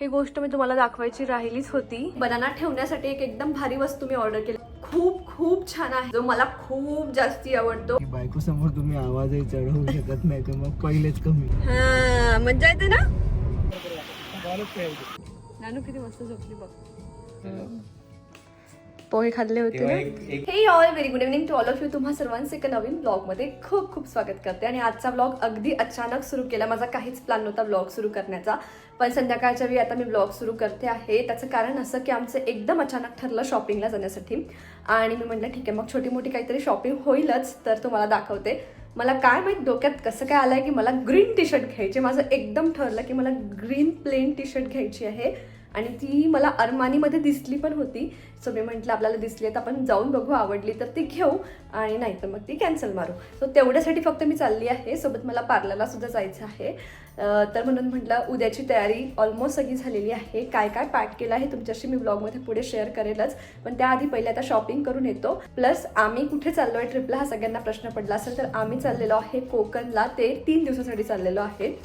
ही गोष्ट मी तुम्हाला दाखवायची राहिलीच होती. बनाना ठेवण्यासाठी एक एकदम भारी वस्तू मी ऑर्डर केली. खूप खूप छान आहे. जो मला खूप जास्ती आवडतो. की बायको समोर तुम्ही आवाजही चढवू शकत नाही तर मग पहिलेच कमी. हा मजा येते ना? नानू किती मस्त झोपली बघ. पोहे खाल्ले होते हे all very good evening to all of you तुम्हा सर्वांचे एका नवीन ब्लॉगमध्ये खूप खूप स्वागत करते. आणि आजचा ब्लॉग अगदी अचानक सुरू केला. माझा काहीच प्लॅन नव्हता ब्लॉग सुरू करण्याचा. पण संध्याकाळच्या वेळी आता मी ब्लॉग सुरू करते आहे. त्याचं कारण असं की आमचं एकदम अचानक ठरलं शॉपिंगला जाण्यासाठी. आणि मी म्हटलं ठीक आहे मग छोटी मोठी काहीतरी शॉपिंग होईलच तर तुम्हाला दाखवते. मला काय माहीत डोक्यात कसं काय आलंय की मला ग्रीन टी शर्ट घ्यायचे. माझं एकदम ठरलं की मला ग्रीन प्लेन टी शर्ट घ्यायची आहे. आणि ती मला अरमानीमध्ये दिसली पण होती. सो मी म्हटलं आपल्याला दिसली तर आपण जाऊन बघू आवडली तर ती घेऊ आणि नाही तर मग ती कॅन्सल मारू. सो तेवढ्यासाठी फक्त मी चालली आहे. सोबत मला पार्लरला सुद्धा जायचं आहे. तर म्हणून म्हटलं उद्याची तयारी ऑलमोस्ट सगळी झालेली आहे. काय काय पॅक केलं आहे तुमच्याशी मी ब्लॉगमध्ये पुढे शेअर करेलच. पण त्याआधी पहिले आता शॉपिंग करून येतो. प्लस आम्ही कुठे चाललो आहे ट्रिपला हा सगळ्यांना प्रश्न पडला असेल तर आम्ही चाललेलो आहे कोकणला. ते तीन दिवसासाठी चाललेलो आहे.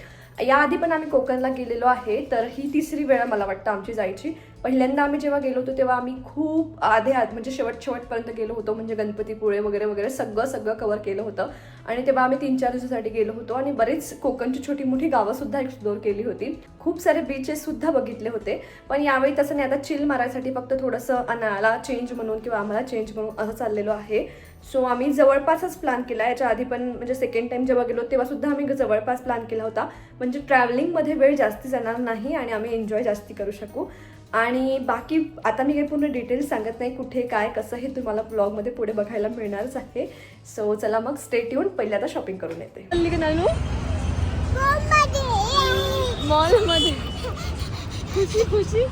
याआधी पण आम्ही कोकणला गेलेलो आहे तर ही तिसरी वेळ मला वाटतं आमची जायची. पहिल्यांदा आम्ही जेव्हा गेलो होतो तेव्हा आम्ही खूप आधे आध म्हणजे शेवट शेवटपर्यंत गेलो होतो. म्हणजे गणपतीपुळे वगैरे वगैरे सगळं सगळं कव्हर केलं होतं. आणि तेव्हा आम्ही तीन चार दिवसासाठी गेलो होतो आणि बरेच कोकणची छोटी मोठी गावंसुद्धा एक्सप्लोअर एक्सप्लोर केली होती. खूप सारे बीचेससुद्धा बघितले होते. पण यावेळी तसं नाही आता चिल मारायसाठी फक्त थोडंसं अनाला चेंज म्हणून किंवा आम्हाला चेंज म्हणून असं चाललेलो आहे. सो आम्ही जवळपासच प्लॅन केला. याच्या आधी पण म्हणजे सेकंड टाइम जेव्हा गेलो तेव्हा सुद्धा आम्ही जवळपास प्लॅन केला होता. म्हणजे ट्रॅव्हलिंगमध्ये वेळ जास्ती जाणार नाही आणि आम्ही एन्जॉय जास्ती करू शकू. आणि बाकी आता मी काही पूर्ण डिटेल्स सांगत नाही कुठे काय कसं हे तुम्हाला ब्लॉगमध्ये पुढे बघायला मिळणारच आहे. सो चला मग स्टेट येऊन पहिले आता शॉपिंग करून येते. मॉलमध्ये. खुशी खुशी.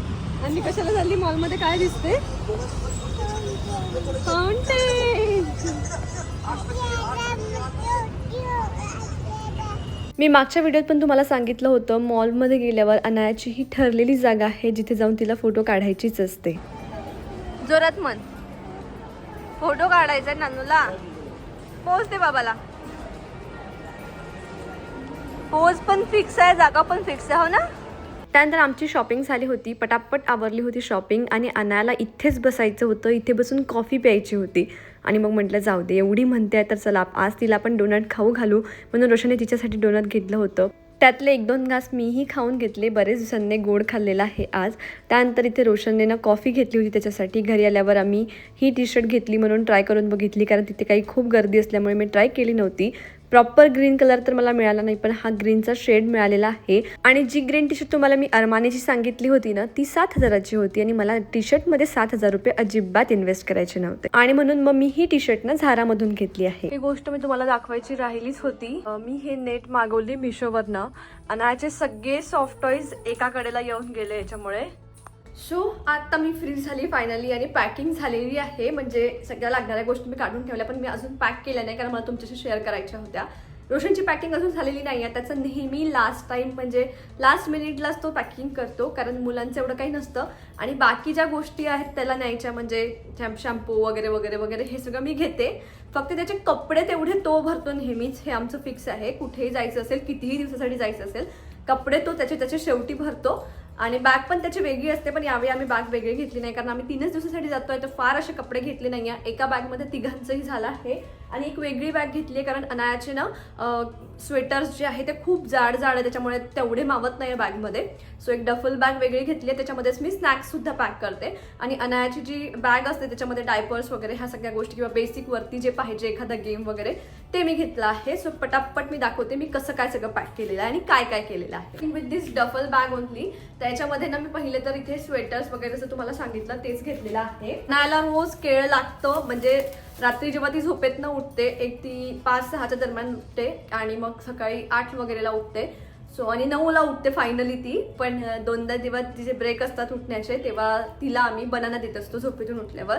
आणि कशाला चालली? मॉलमध्ये काय दिसते फाउंटेन मी मागच्या व्हिडिओत पण तुम्हाला सांगितलं होतं मॉलमध्ये गेल्यावर अनायाची ही ठरलेली जागा आहे जिथे जाऊन तिला फोटो काढायचीच असते. जोरात मन फोटो काढायचा नानूला. पोच दे बाबाला. पोज पण फिक्स आहे जागा पण फिक्स आहे हो ना? त्यानंतर आमची शॉपिंग झाली होती. पटापट आवरली होती शॉपिंग आणि अनायाला इथेच बसायचं होतं. इथे बसून कॉफी प्यायची होती. आणि मग म्हटलं जाऊ दे एवढी म्हणते आहे तर चला आज तिला आपण डोनट खाऊ घालू. म्हणून रोशनने तिच्यासाठी डोनट घेतलं होतं. त्यातले एक दोन घास मीही खाऊन घेतले. बरेच दिवसांनी गोड खाल्लेला आहे आज. त्यानंतर इथे रोशनने ना कॉफी घेतली होती त्याच्यासाठी. घरी आल्यावर आम्ही ही टी शर्ट घेतली म्हणून ट्राय करून बघितली. कारण तिथे काही खूप गर्दी असल्यामुळे मी ट्राय केली नव्हती. प्रॉपर ग्रीन कलर तर मला मिळाला नाही पण हा ग्रीनचा शेड मिळालेला आहे. आणि जी ग्रीन टी शर्ट तुम्हाला मी अरमानीची सांगितली होती ना ती सात हजाराची होती आणि मला टी शर्टमध्ये सात हजार रुपये अजिबात इन्व्हेस्ट करायचे नव्हते. आणि म्हणून मग मी ही टी शर्ट ना झारामधून घेतली आहे. ही गोष्ट मी तुम्हाला दाखवायची राहिलीच होती. मी हे नेट मागवली मिशोवरनं आणि याचे सगळे सॉफ्ट टॉईज एका कडेला येऊन गेले याच्यामुळे. सो आता मी फ्री झाली फायनली आणि पॅकिंग झालेली आहे. म्हणजे सगळ्या लागणाऱ्या गोष्टी मी काढून ठेवल्या पण मी अजून पॅक केल्या नाही कारण मला तुमच्याशी शेअर करायच्या होत्या. रोशनची पॅकिंग अजून झालेली नाही आहे. त्याचं नेहमी लास्ट टाइम म्हणजे लास्ट मिनिटलाच तो पॅकिंग करतो कारण मुलांचं एवढं काही नसतं. आणि बाकी ज्या गोष्टी आहेत त्याला न्यायच्या म्हणजे शॅम्पू वगैरे वगैरे वगैरे हे सगळं मी घेते. फक्त त्याचे कपडे तेवढे तो भरतो नेहमीच. हे आमचं फिक्स आहे. कुठेही जायचं असेल कितीही दिवसासाठी जायचं असेल कपडे तो त्याचे त्याचे शेवटी भरतो. आणि बॅग पण त्याची वेगळी असते पण यावेळी आम्ही बॅग वेगळी घेतली नाही. कारण आम्ही तीनच दिवसासाठी जातोय तर फार असे कपडे घेतले नाही आहे एका बॅगमध्ये तिघांचंही झालं आहे. आणि एक वेगळी बॅग घेतली आहे कारण अनायाचे ना स्वेटर्स जे आहे ते खूप जाड जाड आहे त्याच्यामुळे तेवढे मावत नाही आहे बॅगमध्ये सो एक डफल बॅग वेगळी घेतली आहे त्याच्यामध्येच मी स्नॅक्ससुद्धा पॅक करते. आणि अनायाची जी बॅग असते त्याच्यामध्ये डायपर्स वगैरे ह्या सगळ्या गोष्टी किंवा बेसिकवरती जे पाहिजे एखादा गेम वगैरे ते मी घेतलं आहे. सो पटापट मी दाखवते मी कसं काय सगळं पॅक केलेलं आहे आणि काय काय केलेलं आहे. With this duffel bag only त्याच्यामध्ये ना मी पहिले तर इथे स्वेटर्स वगैरे जसं तुम्हाला सांगितलं तेच घेतलेलं आहे. नायला रोज केळ लागतं म्हणजे रात्री जेव्हा ती झोपेत न उठते एक ती पाच सहाच्या दरम्यान उठते आणि मग सकाळी आठ वगैरेला उठते. सो आणि नऊला उठते फायनली ती. पण दोनदा जेव्हा तिचे ब्रेक असतात उठण्याचे तेव्हा तिला आम्ही बनाना देत असतो झोपेतून उठल्यावर.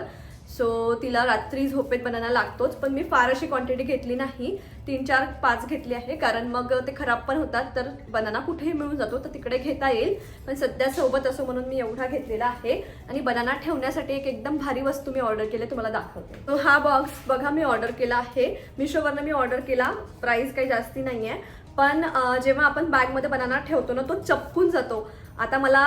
सो तिला रात्री झोपेत बनाना लागतोच पण मी फार अशी क्वांटिटी घेतली नाही. तीन चार पाच घेतली आहे कारण मग ते खराब पण होतात तर बनाना कुठेही मिळून जातो तर तिकडे घेता येईल. पण सध्या सोबत असो म्हणून मी एवढा घेतलेला आहे. आणि बनाना ठेवण्यासाठी एक एकदम भारी वस्तू मी ऑर्डर केली तुम्हाला दाखवते. तो हा बॉक्स बघा मी ऑर्डर केला आहे. मिशोवरनं मी ऑर्डर केला प्राईस काही जास्ती नाही आहे पण जेव्हा आपण बॅगमध्ये बनाना ठेवतो ना तो चपकून जातो. आता मला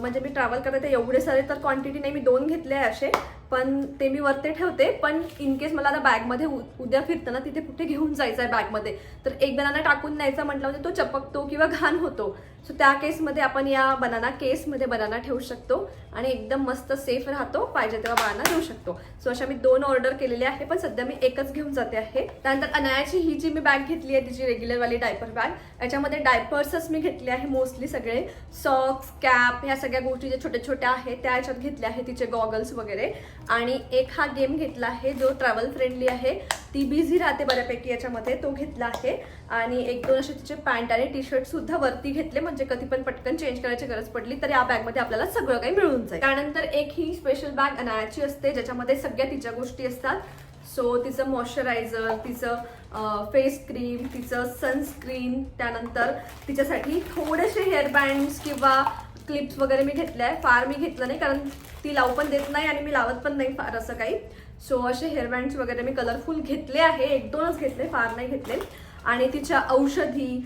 म्हणजे मी ट्रॅव्हल करते एवढे सारे तर क्वांटिटी नाही मी दोन घेतले आहे असे. पण ते मी वरते ठेवते पण इन केस मला आता बॅगमध्ये उ- उद्या फिरताना तिथे कुठे घेऊन जायचं आहे बॅगमध्ये तर एक बनाना टाकून न्यायचा म्हटलं म्हणजे तो चपकतो किंवा घाण होतो. सो त्या केसमध्ये आपण या बनाना केसमध्ये बनाना ठेवू शकतो आणि एकदम मस्त सेफ राहतो पाहिजे तेव्हा बनाना देऊ शकतो. सो अशा मी दोन ऑर्डर केलेले आहे पण सध्या मी एकच घेऊन जाते आहे. त्यानंतर अनायाची ही जी मी बॅग घेतली आहे तिची रेग्युलरवाली डायपर बॅग याच्यामध्ये डायपर्सच मी घेतले आहे मोस्टली सगळे. सॉक्स कॅप ह्या सगळ्या गोष्टी ज्या छोट्या छोट्या आहेत त्या याच्यात घेतल्या आहे तिचे गॉगल्स वगैरे. आणि एक हा गेम घेतला आहे जो ट्रॅव्हल फ्रेंडली आहे. ती बिझी राहते बऱ्यापैकी याच्यामध्ये तो घेतला आहे. आणि एक दोन असे तिचे पॅन्ट आणि टी शर्टसुद्धा वरती घेतले म्हणजे कधी पण पटकन चेंज करायची गरज पडली तर या बॅगमध्ये आपल्याला सगळं काही मिळून जाईल. त्यानंतर एक ही स्पेशल बॅग अनायाची असते ज्याच्यामध्ये सगळ्या तिच्या गोष्टी असतात. सो तिचं मॉइश्चरायझर तिचं फेस क्रीम तिचं सनस्क्रीन त्यानंतर तिच्यासाठी थोडेसे हेअर बँड्स किंवा क्लिप्स वगैरे मी घेतल्या आहे. फार मी घेतलं नाही कारण ती लावू पण देत नाही आणि मी लावत पण नाही फार असं काही. सो असे हेअरबँड्स वगैरे मी कलरफुल घेतले आहे. एक दोनच घेतले फार नाही घेतले. आणि तिच्या औषधी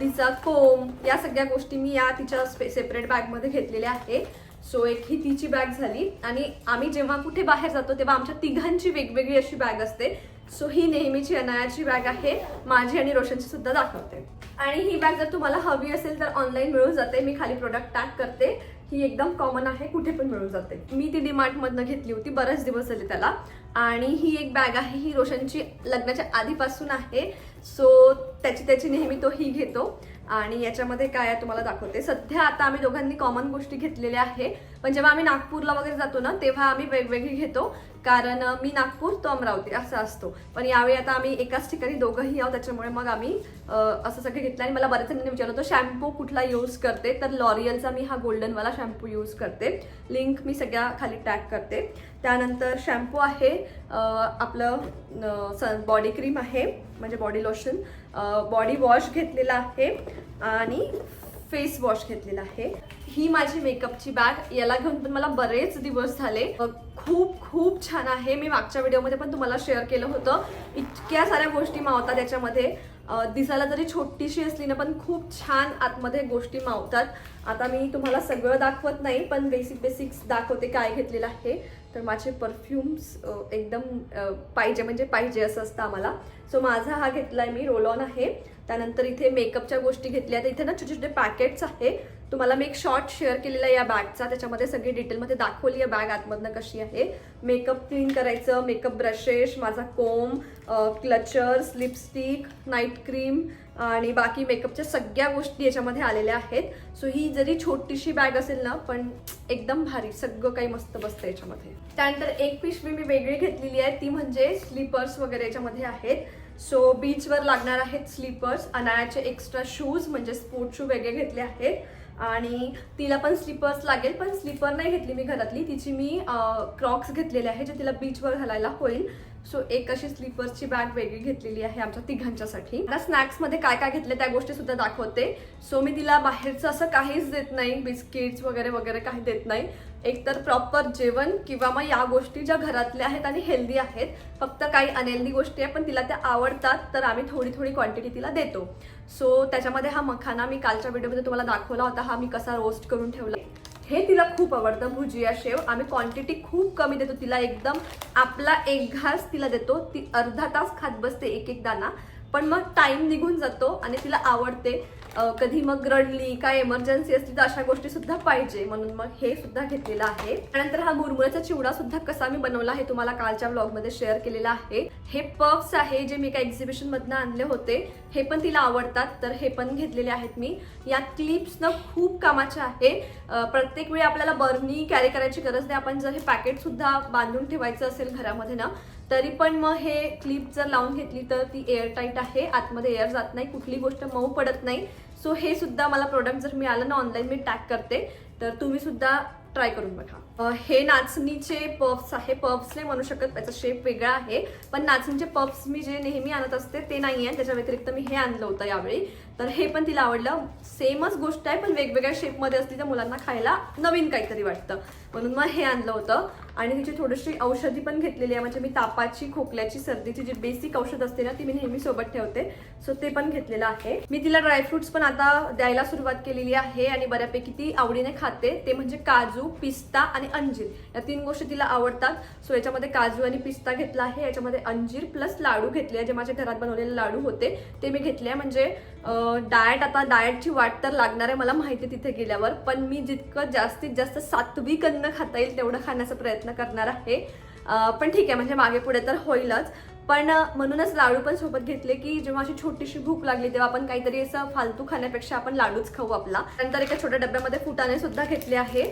तिचा कोम या सगळ्या गोष्टी मी या तिच्या सेपरेट बॅगमध्ये घेतलेल्या आहे. सो एक ही तिची बॅग झाली. आणि आम्ही जेव्हा कुठे बाहेर जातो तेव्हा आमच्या तिघांची वेगवेगळी अशी बॅग असते. सो ही नेहमीची अनायाची बॅग आहे. माझी आणि रोशनची सुद्धा दाखवते. आणि ही बॅग जर तुम्हाला हवी असेल तर ऑनलाईन मिळून जाते. मी खाली प्रोडक्ट टॅग करते. ही एकदम कॉमन आहे. कुठे पण मिळून जाते. मी ती डिमार्टमधनं घेतली होती. बरेच दिवस झाले त्याला. आणि ही एक बॅग आहे. ही रोशनची लग्नाच्या आधीपासून आहे. सो त्याची त्याची नेहमी तो ही घेतो. आणि याच्यामध्ये काय आहे तुम्हाला दाखवते. सध्या आता आम्ही दोघांनी कॉमन गोष्टी घेतलेल्या आहे पण जेव्हा आम्ही नागपूरला वगैरे जातो ना तेव्हा आम्ही वेगवेगळी घेतो. कारण मी नागपूर तो अमरावती असा असतो. पण यावेळी आता आम्ही एकाच ठिकाणी दोघंही आहोत त्याच्यामुळे मग आम्ही असं सगळं घेतलं. आणि मला बऱ्याच जणांनी विचारलं होतं शॅम्पू कुठला यूज करते? तर लॉरियलचा मी हा गोल्डनवाला शॅम्पू यूज करते. लिंक मी सगळ्या खाली टॅग करते. त्यानंतर शॅम्पू आहे आपलं आपलं बॉडी क्रीम आहे म्हणजे बॉडी लोशन बॉडी वॉश घेतलेला आहे आणि फेस वॉश घेतलेला आहे. ही माझी मेकअपची बॅग याला घेऊन पण मला बरेच दिवस झाले. खूप खूप छान आहे. मी मागच्या व्हिडिओमध्ये पण तुम्हाला शेअर केलं होतं. इतक्या साऱ्या गोष्टी मावतात याच्यामध्ये. दिसायला जरी छोटीशी असली ना पण खूप छान आतमध्ये गोष्टी मावतात. आता मी तुम्हाला सगळं दाखवत नाही पण बेसिक बेसिक्स दाखवते काय घेतलेलं आहे. तर माझे परफ्युम्स एकदम पाहिजे म्हणजे पाहिजे असं असतं आम्हाला. सो माझा हा घेतलाय मी रोल ऑन आहे. त्यानंतर इथे मेकअपच्या गोष्टी घेतल्या तर इथे ना छोटे छोटे पॅकेट्स आहे. तुम्हाला मी एक शॉर्ट शेअर केलेला आहे या बॅगचा त्याच्यामध्ये सगळी डिटेलमध्ये दाखवली आहे बॅग आतमधनं कशी आहे. मेकअप क्लीन करायचं मेकअप ब्रशेस माझा comb clutchers lipstick night cream आणि बाकी मेकअपच्या सगळ्या गोष्टी याच्यामध्ये आलेल्या आहेत. सो ही जरी छोटीशी बॅग असेल ना पण एकदम भारी सगळं काही मस्त बसतं याच्यामध्ये. त्यानंतर एक पिशवी मी वेगळी घेतलेली आहे ती म्हणजे स्लीपर्स वगैरे याच्यामध्ये आहेत. सो बीचवर लागणार आहेत स्लीपर्स अनायाचे एक्स्ट्रा शूज म्हणजे स्पोर्ट शू वेगळे घेतले आहेत. आणि तिला पण स्लीपर्स लागेल पण स्लीपर नाही घेतली मी घरातली. तिची मी क्रॉक्स घेतलेले आहे जे तिला बीचवर घालायला होईल. सो एक अशी स्लीपर्सची बॅग वेगळी घेतलेली आहे आमच्या तिघांच्यासाठी. आता स्नॅक्समध्ये काय काय घेतले त्या गोष्टी सुद्धा दाखवते. सो मी तिला बाहेरचं असं काहीच देत नाही बिस्किट्स वगैरे वगैरे काही देत नाही. एकतर प्रॉपर जेवण किंवा मग या गोष्टी ज्या घरातल्या आहेत आणि हेल्दी आहेत फक्त काही अनहेल्दी गोष्टी आहेत पण तिला त्या आवडतात तर आम्ही थोडी थोडी क्वांटिटी तिला देतो. सो त्याच्यामध्ये हा मखाना मी कालच्या व्हिडिओमध्ये तुम्हाला दाखवला होता हा मी कसा रोस्ट करून ठेवला. हे तिला खूप आवडतं भुजिया शेव. आम्ही क्वांटिटी खूप कमी देतो. तिला एकदम आपला एक घास तिला देतो. ती अर्धा तास खात बसते एक एक दाना. पण मग टाईम निघून जातो आणि तिला आवडते. कधी मग रडली काय एमर्जन्सी असली तर अशा गोष्टी सुद्धा पाहिजे म्हणून मग हे सुद्धा घेतलेलं आहे. त्यानंतर हा मुरमुऱ्याचा चिवडा सुद्धा कसा मी बनवला आहे तुम्हाला कालच्या ब्लॉगमध्ये शेअर केलेला आहे. हे पफ्स आहे जे मी एका एक्झिबिशन मधनं आणले होते. हे पण तिला आवडतात तर हे पण घेतलेले आहेत मी. या क्लिप्स ना खूप कामाच्या आहे. प्रत्येक वेळी आपल्याला बर्नी कॅरी करायची गरज नाही. आपण जर हे पॅकेट सुद्धा बांधून ठेवायचं असेल घरामध्ये ना तरी पण मग हे क्लिप जर लावून घेतली तर ती एअर टाईट आहे आतमध्ये एअर जात नाही कुठली गोष्ट मऊ पडत नाही. सो हे सुद्धा मला प्रोडक्ट जर मिळालं ना ऑनलाईन मी टॅग करते. तर तुम्ही सुद्धा ट्राय करून बघा. हे नाचणीचे पफ्स आहे. पफ्स नाही म्हणू शकत त्याचा शेप वेगळा आहे. पण नाचणीचे पफ्स मी जे नेहमी आणत असते ते नाही आहे त्याच्या व्यतिरिक्त मी हे आणलं होतं यावेळी. तर हे पण तिला आवडलं. सेमच गोष्ट आहे पण वेगवेगळ्या शेपमध्ये असली तर मुलांना खायला नवीन काहीतरी वाटतं. म्हणून मग हे आणलं होतं. आणि तिची थोडीशी औषधी पण घेतलेली आहे. म्हणजे मी तापाची खोकल्याची सर्दीची जी बेसिक औषध असते ना ती मी नेहमी सोबत ठेवते. सो ते पण घेतलेलं आहे. मी तिला ड्रायफ्रुट्स पण आता द्यायला सुरुवात केलेली आहे. आणि बऱ्यापैकी ती आवडीने खाते. ते म्हणजे काजू पिस्ता आणि अंजीर. या तीन गोष्टी तिला आवडतात. सो याच्यामध्ये काजू आणि पिस्ता घेतला आहे. याच्यामध्ये अंजीर प्लस लाडू घेतले आहे. जे माझ्या घरात बनवलेले लाडू होते ते मी घेतले आहे. म्हणजे डाएट आता डाएटची वाट तर लागणार आहे मला माहिती आहे तिथे गेल्यावर. पण मी जितकं जास्तीत जास्त सात्विक अन्न खाता येईल तेवढं खाण्याचा प्रयत्न करणार आहे. पण ठीक आहे म्हणजे मागे पुढे तर होईलच. पण म्हणूनच लाडू पण सोबत घेतले की जेव्हा अशी छोटीशी भूक लागली तेव्हा आपण काहीतरी असं फालतू खाण्यापेक्षा आपण लाडूच खाऊ आपला. नंतर एका छोट्या डब्यामध्ये फुटाणे सुद्धा घेतले आहे.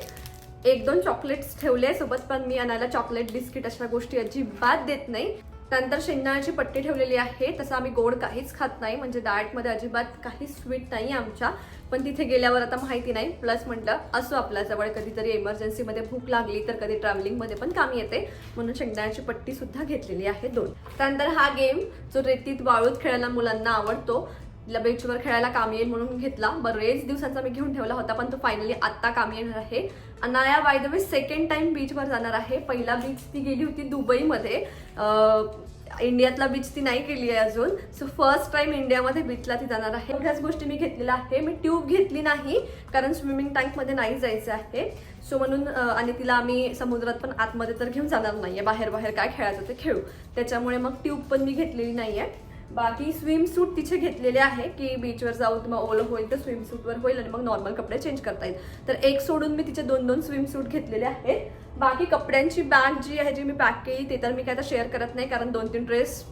एक दोन चॉकलेट्स ठेवले सोबत पण मी आणायला चॉकलेट बिस्किट अशा गोष्टी अजिबात देत नाही. त्यानंतर शेंगदाण्याची पट्टी ठेवलेली आहे. तसं आम्ही गोड काहीच खात नाही. म्हणजे डाएटमध्ये अजिबात काही स्वीट नाही आमच्या. पण तिथे गेल्यावर आता माहिती नाही. प्लस म्हटलं असो आपल्याजवळ कधीतरी इमर्जन्सीमध्ये भूक लागली तर कधी ट्रॅव्हलिंगमध्ये पण कामी येते. म्हणून शेंगदाण्याची पट्टी सुद्धा घेतलेली आहे दोन. त्यानंतर हा गेम जो रेतीत वाळूत खेळायला मुलांना आवडतो बेचवर खेळायला कामी येईल म्हणून घेतला. बरेच दिवसांचा मी घेऊन ठेवला होता पण तो फायनली आत्ता कामी येणार आहे. Anaya by the way second time बीचवर जाणार आहे. पहिला बीच ती गेली होती दुबईमध्ये. इंडियातला बीच ती नाही केली आहे अजून. सो फर्स्ट टाइम इंडियामध्ये बीचला ती जाणार आहे. एवढ्याच गोष्टी मी घेतलेल्या आहे. मी ट्यूब घेतली नाही कारण स्विमिंग टँकमध्ये नाही जायचं आहे. सो म्हणून आणि तिला आम्ही समुद्रात पण आतमध्ये तर घेऊन जाणार नाही आहे बाहेर बाहेर काय खेळायचं ते खेळू. त्याच्यामुळे मग ट्यूब पण मी घेतलेली नाही आहे बाकी स्विम सूट तिचे घेतलेले आहे की बीचवर जाऊ मग ओलं होईल तर स्विम सूटवर होईल आणि मग नॉर्मल कपडे चेंज करता येईल. तर एक सोडून मी तिचे दोन दोन स्विम सूट घेतलेले आहेत. बाकी कपड्यांची बॅग जी आहे जी मी पॅक केली ते तर मी काय आता शेअर करत नाही कारण दोन तीन ड्रेस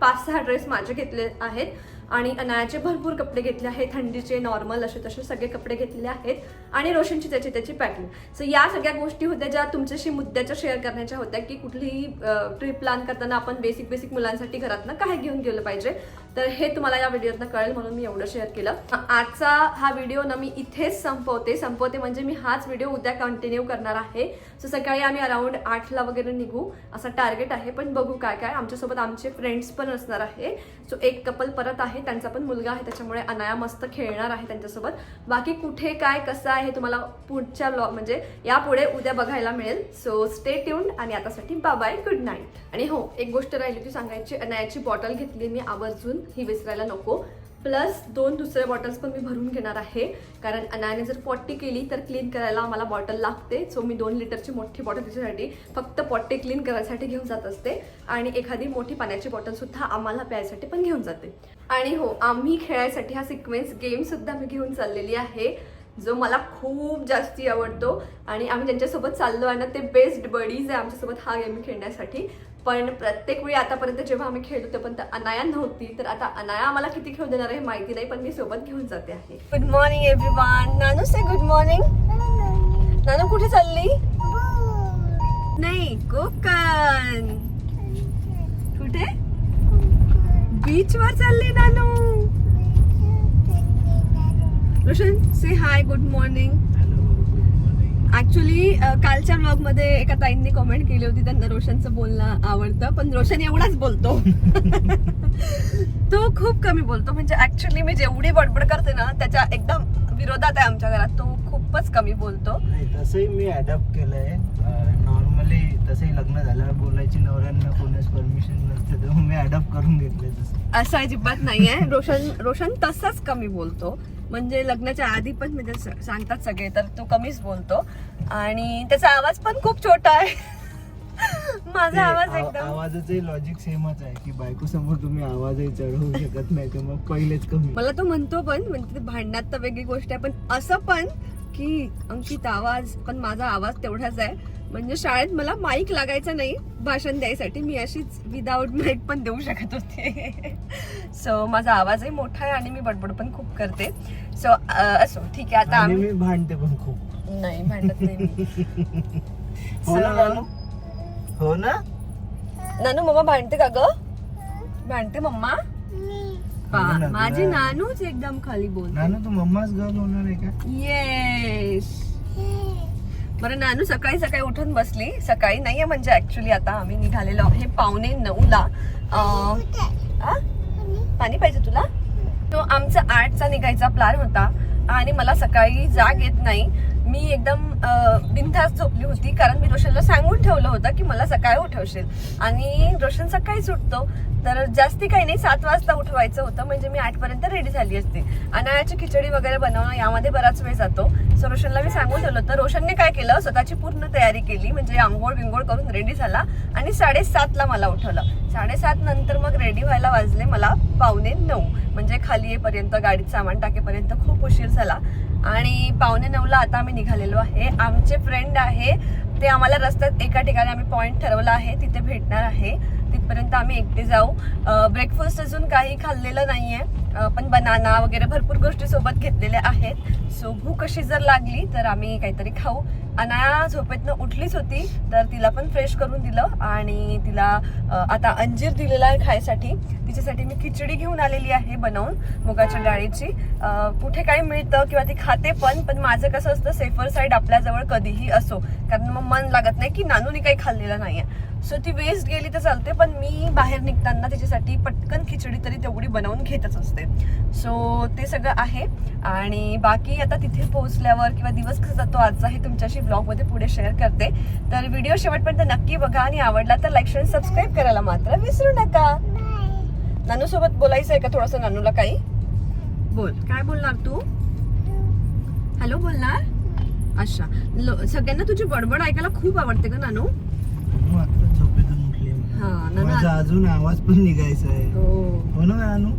पाच सहा ड्रेस माझे घेतले आहेत. आणि अनायाचे भरपूर कपडे घेतले आहेत थंडीचे नॉर्मल असे तसे सगळे कपडे घेतलेले आहेत आणि रोशनची त्याची त्याची पॅकिंग सो या सगळ्या गोष्टी होत्या ज्या तुमच्याशी मुद्द्याच्या शेअर करण्याच्या होत्या की कुठलीही ट्रिप प्लॅन करताना आपण बेसिक बेसिक मुलांसाठी घरातनं काय घेऊन गेलं पाहिजे. तर हे तुम्हाला या व्हिडिओतनं कळेल म्हणून मी एवढं शेअर केलं. आजचा हा व्हिडिओ ना मी इथेच संपवते. संपवते म्हणजे मी हाच व्हिडिओ उद्या कंटिन्यू करणार आहे. सो सकाळी आम्ही अराऊंड आठला वगैरे निघू. असा टार्गेट आहे. पण बघू काय काय आमच्यासोबत आमचे फ्रेंड्स पण असणार आहे. सो एक कपल परत आहे त्यांचा पण मुलगा आहे त्याच्यामुळे अनाया मस्त खेळणार आहे त्यांच्यासोबत. बाकी कुठे काय कसं आहे तुम्हाला पुढच्या लॉ म्हणजे यापुढे उद्या बघायला मिळेल. सो स्टे ट्यून आणि आतासाठी बाय गुड नाईट आणि हो एक गोष्ट राहिली ती सांगायची अनायाची बॉटल घेतली मी आवर्जून ही विसरायला नको. प्लस दोन दुसऱ्या बॉटल्स पण मी भरून घेणार आहे. कारण अनायाने जर पॉट्टी केली तर क्लीन करायला आम्हाला बॉटल लागते. सो मी दोन लिटरची मोठी बॉटल त्याच्यासाठी फक्त पॉट्टी क्लीन करायसाठी घेऊन जात असते. आणि एखादी मोठी पाण्याची बॉटलसुद्धा आम्हाला प्यायसाठी पण घेऊन जाते. आणि हो आम्ही खेळायसाठी हा सिक्वेन्स गेमसुद्धा मी घेऊन चाललेली आहे जो मला खूप जास्ती आवडतो. आणि आम्ही ज्यांच्यासोबत चाललो आहे ना ते बेस्ट बडीज आहे आमच्यासोबत हा गेम खेळण्यासाठी. पण प्रत्येक वेळी आतापर्यंत जेव्हा आम्ही खेळलो होतो पण अनाया नव्हती तर आता अनाया आम्हाला किती खेळू देणार आहे माहिती नाही पण मी सोबत घेऊन जाते आहे. Good morning everyone Nanu say good morning Nanu कुठे चालली? नाही कोकण. कुठे? बीच वर चालली Nanu. Roshan say hi good morning actually कालच्या ब्लॉगमध्ये एका ताईंनी कमेंट केली होती त्यांना रोशनचं बोलणं आवडतं पण रोशन एवढाच बोलतो. तो खूप कमी बोलतो. म्हणजे ऍक्च्युली मी जेवढी बडबड करते ना त्याच्या एकदम विरोधात आहे आमच्या घरात. तो खूपच कमी बोलतो. तसंही मी अडॅप्ट केलंय. नॉर्मली तसंही लग्न झाल्यावर बोलायची नवऱ्यांना कोणाच परमिशन नसते तर मी अडॅप्ट करून घेतलंय तसं. असं अजिबात नाहीये. रोशन रोशन तसाच कमी बोलतो. म्हणजे लग्नाच्या आधी पण म्हणजे सांगतात सगळे तर तो कमीच बोलतो. आणि त्याचा आवाज पण खूप छोटा आहे. माझा आवाज आव- एकदम आवाजाचे लॉजिक सेमच आहे की बायको समोर तुम्ही आवाजही चढवू शकत नाही तर मग पहिलेच कमी. मला तो म्हणतो पण म्हणजे भांडणात तर वेगळी गोष्ट आहे पण असं पण की अंकित आवाज पण माझा आवाज तेवढाच आहे. म्हणजे शाळेत मला माईक लागायचा नाही भाषण द्यायसाठी मी अशीच विदाऊट माईक पण देऊ शकत होते. सो माझा आवाजही मोठा आहे आणि मी बडबड पण खूप करते. सो असो ठीक आहे आता आम्ही मी भांडते पण खूप. नाही भांडत नाही. हो ना So- नानू? हो ना? नानू मम्मा भांडते का ग? भांडते मम्मा? हो ना, माझी. नानूच एकदम खाली बोल नानू तू मम्माच गर्ल होणार आहे का? येस बरं नानू सकाळी सकाळी उठून बसली. सकाळी नाहीये म्हणजे ऍक्च्युली आता आम्ही निघालेलो हे पावणे नऊला. पाणी पाहिजे तुला? तो आमचा आठचा निघायचा प्लॅन होता आणि मला सकाळी जाग येत नाही. मी एकदम बिनधास्त झोपली होती कारण मी रोशनला सांगून ठेवलं होतं की मला सकाळी उठवशील. आणि रोशन सकाळीच उठतो तर जास्ती काही नाही सात वाजता उठवायचं होतं म्हणजे मी आठपर्यंत रेडी झाली असते. अनायाची खिचडी वगैरे बनवणं यामध्ये बराच वेळ जातो. सो रोशनला मी सांगून ठेवलं होतं. रोशनने काय केलं स्वतःची पूर्ण तयारी केली म्हणजे आंघोळ बिंघोळ करून रेडी झाला आणि साडेसातला मला उठवलं. साडेसात नंतर मग रेडी व्हायला वाजले मला पावणे नऊ. म्हणजे खाली येपर्यंत गाडीत सामान टाकेपर्यंत खूप उशीर झाला. आणि पावणे नऊला आता आम्ही निघालेलो आहे. आमचे फ्रेंड आहे. ते आम्हाला रस्त्यात एका ठिकाणी आम्ही पॉईंट ठरवला आहे. तिथे भेटणार आहे. तिथपर्यंत आम्ही एकटे जाऊ. ब्रेकफास्ट अजून काही खाल्लेलं नाही आहे पण बनाना वगैरे भरपूर गोष्टी सोबत घेतलेल्या आहेत. सो भूक अशी जर लागली तर आम्ही काहीतरी खाऊ. अनाया झोपेतनं उठलीच होती तर तिला पण फ्रेश करून दिलं आणि तिला आता अंजीर दिलेला आहे खायसाठी. तिच्यासाठी मी खिचडी घेऊन आलेली आहे बनवून मुगाच्या डाळीची. कुठे काय मिळतं किंवा ती खाते पण पण माझं कसं असतं सेफर साईड आपल्याजवळ कधीही असो. कारण मग मन लागत नाही की नानूनी काही खाल्लेलं नाहीये. सो ती वेस्ट गेली तर चालते पण मी बाहेर निघताना तिच्यासाठी पटकन खिचडी तरी तेवढी बनवून घेतच असते. सो ते सगळं आहे. आणि बाकी आता तिथे पोहोचल्यावर किंवा दिवस कसा जातो आजचा हे तुमच्याशी ब्लॉगमध्ये पुढे शेअर करते. तर व्हिडिओ शेवटपर्यंत नक्की बघा आणि आवडला तर लाईक शेअर सबस्क्राईब करायला मात्र विसरू नका. नानू सोबत बोलायचं आहे का थोडंसं? नानूला काही? बोल. काय बोलणार तू? हॅलो बोलणार? अच्छा. सगळ्यांना तुझी बडबड ऐकायला खूप आवडते का नानू. मी. हा नानू अजून आवाज पण निघायचा आहे. हो. हो ना अनु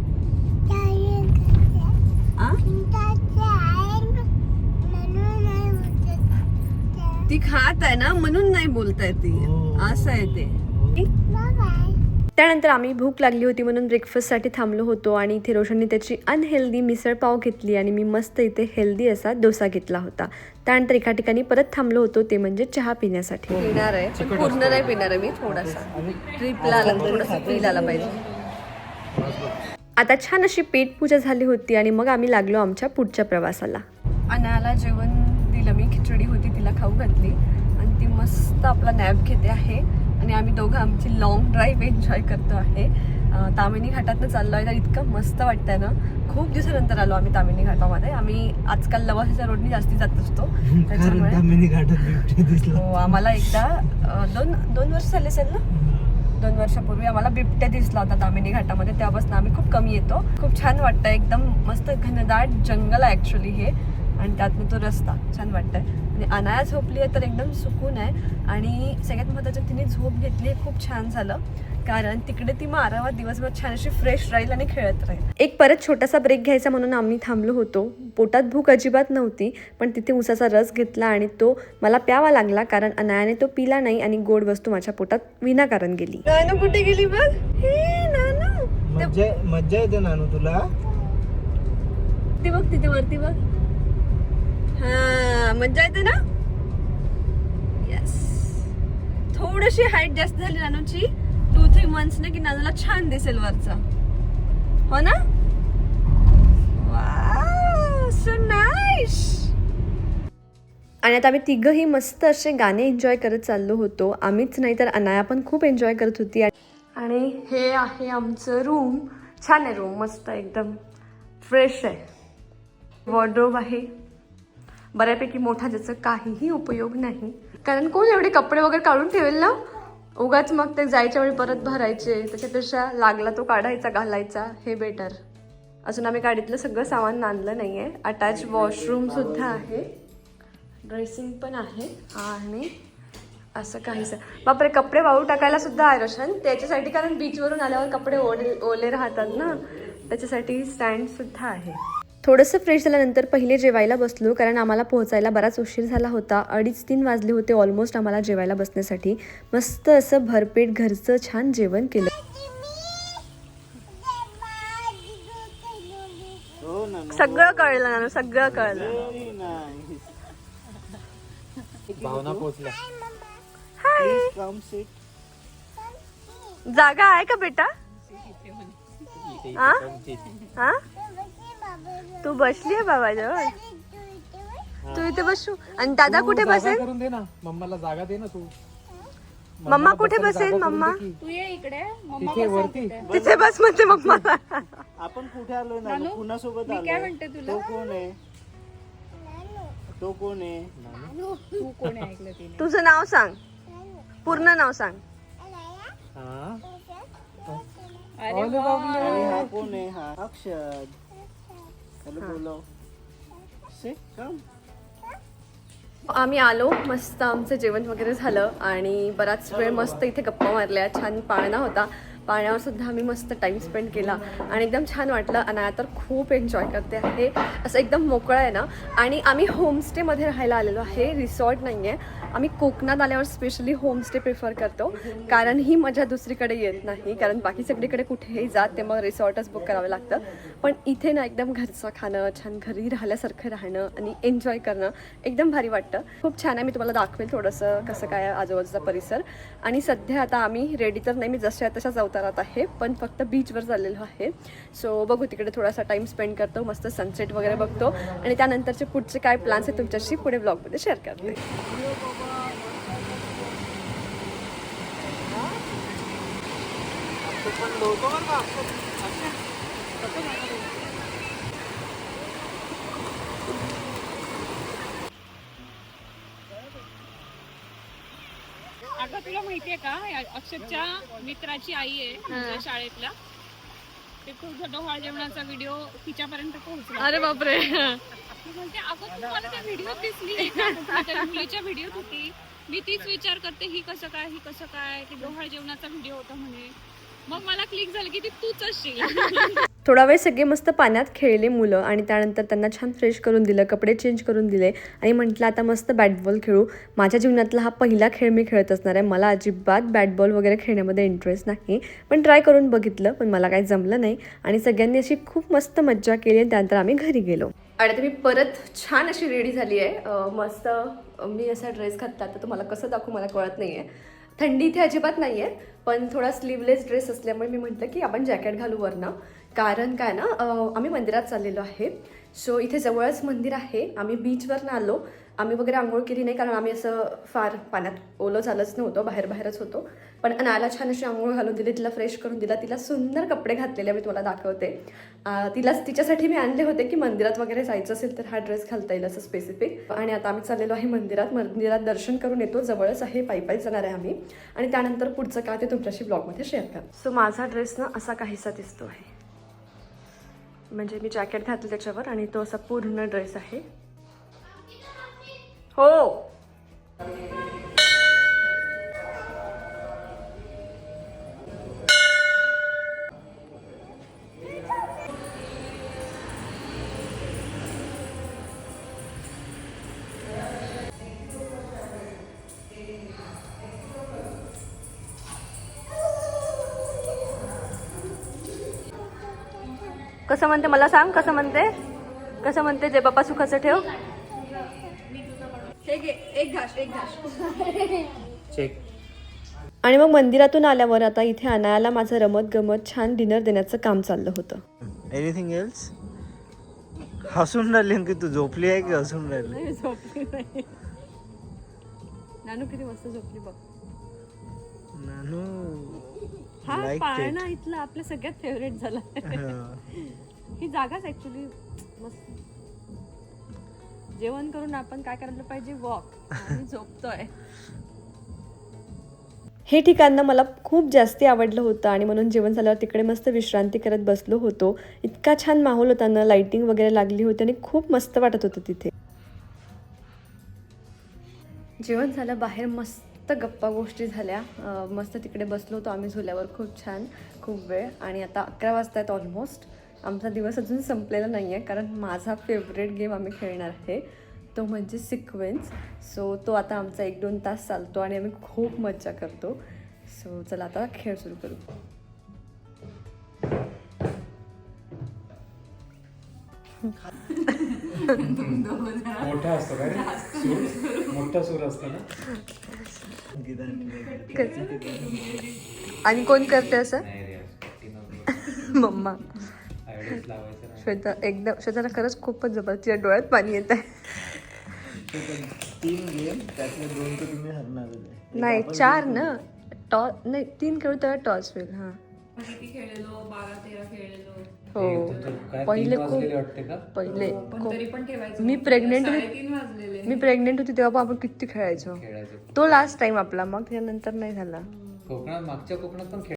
ती खात आहे ना म्हणून नाही बोलताय ती. हो. असं आहे ते. त्यानंतर आम्ही भूक लागली होती म्हणून ब्रेकफास्टसाठी थांबलो होतो आणि इथे रोशनने त्याची अनहेल्दी मिसळ पाव घेतली आणि मी मस्त इथे हेल्दी असा डोसा घेतला होता. त्यानंतर एका ठिकाणी परत थांबलो होतो ते म्हणजे चहा पिण्यासाठी. पिणार आहे. पूर्ण नाही पिणार आहे मी थोडासा. ट्रिपला आला थोडासा फील आला पाहिजे. आता छान अशी पेट पूजा झाली होती आणि मग आम्ही लागलो आमच्या पुढच्या प्रवासाला. अनाला जेवण दिलं मी खिचडी होती तिला खाऊ घातली. आणि ती मस्त आपला नॅप घेते आहे. आणि आम्ही दोघं आमची लॉंग ड्राईव्ह एन्जॉय करतो आहे. तामिनी घाटातनं चाललो आहे तर इतकं मस्त वाटतंय ना. खूप दिवसानंतर आलो आम्ही तामिनी घाटामध्ये. आम्ही आजकाल लवासाच्या रोडनी जास्ती जात असतो. त्याच्यामुळे हो आम्हाला एकदा दोन दोन वर्ष झाले असेल ना? दोन वर्षापूर्वी आम्हाला बिबट्या दिसला होता तामिनी घाटामध्ये. तेव्हापासून आम्ही खूप कमी येतो. खूप छान वाटतं. एकदम मस्त घनदाट जंगल आहे ॲक्च्युली हे. आणि त्यातनं तो रस्ता छान वाटतंय. आणि अनाया झोपली आहे तर एकदम सुकून आहे. आणि सगळ्यात महत्त्वाचं तिने झोप घेतली आहे खूप छान झालं. कारण तिकडे ती मारावा दिवसभर छान अशी फ्रेश राहील आणि खेळत राहील. एक परत छोटासा ब्रेक घ्यायचा म्हणून आम्ही थांबलो होतो. पोटात भूक अजिबात नव्हती पण तिथे उसाचा रस घेतला आणि तो मला प्यावा लागला कारण अनायाने तो पिला नाही आणि गोड वस्तू माझ्या पोटात विनाकारण गेली. नानू कुठे गेली बघ? हे मज्जा येते नानू तुला. ती बघ तिथे वरती बघ. हा मज्जा येते ना? येस थोडीशी हाईट जास्त झाली नानूची. टू थ्री मंथ्स ने की नानूला छान दिसेल वरचा. हो ना? सो नाईस आणि आता आम्ही तिघंही मस्त असे गाणे एन्जॉय करत चाललो होतो. आम्हीच नाही तर अनाया पण खूप एन्जॉय करत होती. आणि हे आहे आमचं रूम छान आहे रूम मस्त एकदम फ्रेश आहे. वॉर्ड्रोब आहे. बऱ्यापैकी मोठा ज्याचा काहीही उपयोग नाही. कारण कोण एवढे कपडे वगैरे काढून ठेवेल ना? उगाच मग ते जायच्या वेळी परत भरायचे त्याच्यापेक्षा लागला तो काढायचा घालायचा हे बेटर अजून आम्ही गाडीतलं सगळं सामान आणलं नाही आहे अटॅच वॉशरूमसुद्धा आहे. ड्रेसिंग पण आहे. आणि असं काहीच बापरे कपडे वाळू टाकायला सुद्धा आहे रोशन. त्याच्यासाठी कारण बीचवरून आल्यावर कपडे ओले ओले राहतात ना? त्याच्यासाठी स्टँडसुद्धा आहे. थोडंसं फ्रेश झाल्यानंतर पहिले जेवायला बसलो कारण आम्हाला पोहोचायला बराच उशीर झाला होता. अडीच तीन वाजले होते ऑलमोस्ट आम्हाला जेवायला बसण्यासाठी. मस्त असं भरपेट घरचं छान जेवण केलं. सगळं कळलं ना सगळं कळलं. भावना पोचल्या हाय. प्लीज कम सीट जागा आहे का बेटा? हा हा तू बसली आहे बाबाजवळ? तू इथे बसू. आणि दादा कुठे बसेल? करून दे ना. मम्माला जागा दे ना तू. मम्मा कुठे बसेल मम्मा? तू ये इकडे. मम्मा तिथे वरती. तिथे. बस म्हणते मम्मा आपण कुठे आलोय ना कुणासोबत मी काय म्हणते तुला? तो कोण आहे? तो कोण आहे? तू कोणी ऐकलं तिने? तुझं नाव सांग. पूर्ण नाव सांग. हा? हा कोण आहे? हा अक्षर. हॅलो बोलो. से कम. आम्ही आलो मस्त आमचं जेवण वगैरे झालं आणि बराच वेळ मस्त इथे गप्पा मारल्या छान पाळणा होता. पाण्यावर सुद्धा आम्ही मस्त टाईम स्पेंड केला आणि एकदम छान वाटलं. अनाया तर खूप एन्जॉय करते आहे. असं एकदम मोकळं आहे ना. आणि आम्ही होमस्टेमध्ये राहायला आलेलो आहे. रिसॉर्ट नाही आहे आम्ही कोकणात आल्यावर स्पेशली होमस्टे प्रिफर करतो. कारण ही मजा दुसरीकडे येत नाही. कारण बाकी सगळीकडे कुठेही जात ते मग रिसॉर्टच बुक करावं लागतं. पण इथे ना एकदम घरचं खाणं छान घरी राहिल्यासारखं राहणं आणि एन्जॉय करणं एकदम भारी वाटतं. खूप छान आहे. मी तुम्हाला दाखवेल थोडंसं कसं काय आजूबाजूचा परिसर. आणि सध्या आता आम्ही रेडी तर नाही. मी जशा तशाच अवतारात आहे पण फक्त बीचवर चाललेलो आहे. सो बघू तिकडे थोडासा टाईम स्पेंड करतो मस्त सनसेट वगैरे बघतो. आणि त्यानंतरचे पुढचे काय प्लॅन्स आहेत तुमच्याशी पुढे ब्लॉगमध्ये शेअर करते. अगं तुला माहितीये का? या अक्षरच्या मित्राची आई आहे शाळेतला. ते तुझा डोहाळ जेवणाचा व्हिडिओ तिच्यापर्यंत पोहोचला. अरे बापरे. ती म्हणते अगं तू मला त्या व्हिडिओ दिसली मुलीच्या व्हिडिओ होती. मी तीच विचार करते ही कसं काय ही कसं काय? की डोहाळ जेवणाचा व्हिडिओ होता म्हणे. मग मला क्लिक झालं की ती तूच असशील. थोडा वेळ सगळे मस्त पाण्यात खेळले मुलं आणि त्यानंतर त्यांना छान फ्रेश करून दिलं कपडे चेंज करून दिले. आणि म्हटलं आता मस्त बॅट बॉल खेळू. माझ्या जीवनातला हा पहिला खेळ मी खेळत असणार आहे. मला अजिबात बॅट बॉल वगैरे खेळण्यामध्ये इंटरेस्ट नाही. पण ट्राय करून बघितलं पण मला काही जमलं नाही. आणि सगळ्यांनी अशी खूप मस्त मज्जा केली आणि त्यानंतर आम्ही घरी गेलो. आणि आता मी परत छान अशी रेडी झाली आहे. मस्त मी असा ड्रेस घातला तर तुम्हाला कसं दाखवू मला कळत नाही आहे थंडी इथे अजिबात नाही आहे पण थोडा स्लीवलेस ड्रेस असल्यामुळे मी म्हटलं की आपण जॅकेट घालू वरनं. कारण काय ना आम्ही मंदिरात चाललेलो आहे. सो इथे जवळच मंदिर आहे. आम्ही बीचवरनं आलो आम्ही वगैरे आंघोळ केली नाही कारण आम्ही असं फार पाण्यात ओलं झालंच नव्हतं बाहेर बाहेरच होतो. पण अनाला छान अशी आंघोळ घालून दिली तिला फ्रेश करून दिला. तिला सुंदर कपडे घातलेले मी तुम्हाला दाखवते. तिलाच तिला तिच्यासाठी मी आणले होते की मंदिरात वगैरे जायचं असेल तर हा ड्रेस घालता येईल असं स्पेसिफिक आणि आता आम्ही चाललेलो आहे मंदिरात. मंदिरात दर्शन करून येतो. जवळच आहे पायी पायी जाणार आहे आम्ही. आणि त्यानंतर पुढचं काय ते तुमच्याशी ब्लॉगमध्ये शेअर करा. सो माझा ड्रेस ना असा काहीसा दिसतो आहे म्हणजे मी जॅकेट घातलं त्याच्यावर आणि तो असा पूर्ण ड्रेस आहे. हो. कसं म्हणते मला सांग कसं म्हणते? कसं म्हणते जे बाप्पा सुखाचं ठेव? एक घास एक घास. चेक आणि मग मंदिरातून आल्यावर आता इथे अनायाला माझं रमत गमत छान डिनर देण्याचं काम चाललं होतं. एनिथिंग एल्स हसून राहिली की तू झोपली आहे की हसून राहिली? झोपली नाही. नानू किती मस्त झोपली बघ. नानू हा. पाळणा इथला आपल्या सगळ्यात फेवरेट झाला. हा. जागाच ऍक्च्युली मस्त. जेवण करून आपण काय करायला पाहिजे? वॉक झोपतोय. हे ठिकाण मला खूप जास्ती आवडलं होतं आणि म्हणून जेवण झाल्यावर तिकडे मस्त विश्रांती करत बसलो होतो. इतका छान माहोल होता ना लाइटिंग वगैरे लागली होती आणि खूप मस्त वाटत होतं तिथे. जेवण झालं बाहेर मस्त गप्पा गोष्टी झाल्या. मस्त तिकडे बसलो होतो आम्ही झुल्यावर. खूप छान खूप वेळ. आणि आता अकरा वाजता आहेत ऑलमोस्ट आमचा दिवस अजून संपलेला नाही आहे कारण माझा फेवरेट गेम आम्ही खेळणार आहे तो म्हणजे सिक्वेन्स सो तो आता आमचा एक दोन तास चालतो आणि आम्ही खूप मज्जा करतो. सो चला आता खेळ सुरू करू. मोठा असतो का रे? सूर? मोठा सूर असतो ना? आणि कोण करते असं? मम्मा. श्वेता एकदम श्वेताला खरंच खूपच जबरदस्त तिच्या डोळ्यात पाणी येत आहे. तीन गेम त्यातले दोन तर तुम्ही हरणारच आहे. नाही चार ना? टॉस नाही तीन खेळू तेव्हा टॉस होईल हा. हो. पहिले खूप पहिले पण खूप- तरी पण ठेवायचं. मी प्रेग्नेंट मी प्रेग्नेंट होती तेव्हा पण आपण किती खेळायचो. खेळायचं. तो लास्ट टाइम आपला मग त्याच्यानंतर नाही झाला. कोकणात मागच्या कोकणात पण खेळ